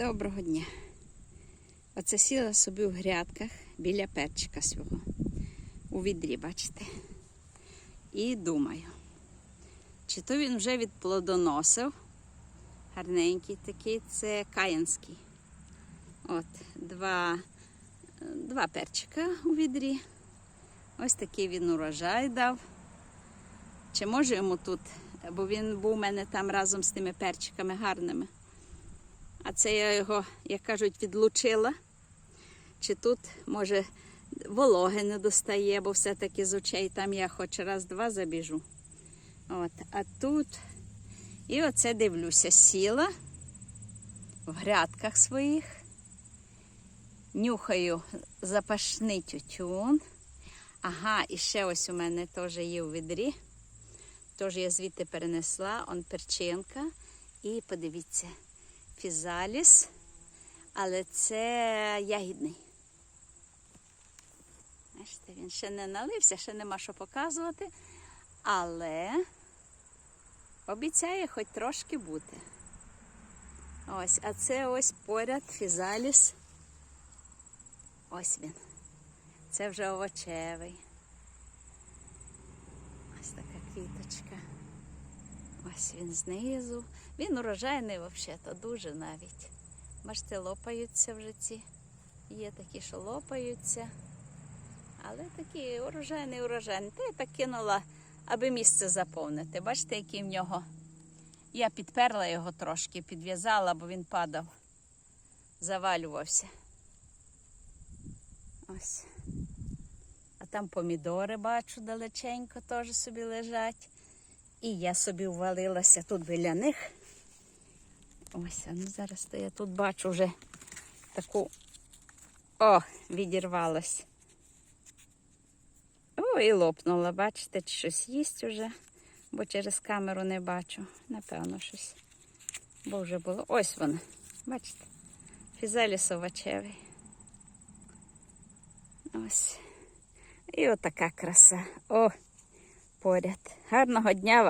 Доброго дня. Оце сіла собі в грядках біля перчика свого. У відрі, бачите. І думаю, чи то він вже відплодоносив. Гарненький такий, це каянський. От, два, два перчика у відрі. Ось такий він урожай дав. Чи може йому тут, бо він був у мене там разом з тими перчиками гарними. А це я його, як кажуть, відлучила. Чи тут, може, вологи не достає, бо все-таки з очей там я хоч раз-два забіжу. От, а тут, і оце дивлюся, сіла в грядках своїх, нюхаю запашний тютюн. Ага, і ще ось у мене теж є у відрі. Тож я звідти перенесла, он перчинка. І подивіться, фізаліс, але це ягідний. Бачите, він ще не налився, ще нема що показувати, але обіцяє хоч трошки бути. Ось, а це ось поряд фізаліс. Ось він. Це вже овочевий. Ось така квіточка. Ось він знизу. Він урожайний взагалі-то дуже навіть. Бачите, лопаються вже ці. Є такі, що лопаються. Але такі урожайний урожайний. Та я так кинула, аби місце заповнити. Бачите, який в нього. Я підперла його трошки, підв'язала, бо він падав, завалювався. Ось. А там помідори бачу далеченько теж собі лежать. І я собі ввалилася тут біля них. Ось, ну зараз то я тут бачу вже таку. О, відірвалась. О, і лопнула, бачите, чи щось їсть уже, бо через камеру не бачу. Напевно, щось. Бо вже було. Ось вона. Бачите? Фізаліс овочевий. Ось. І отака краса. О, поряд. Гарного дня вам!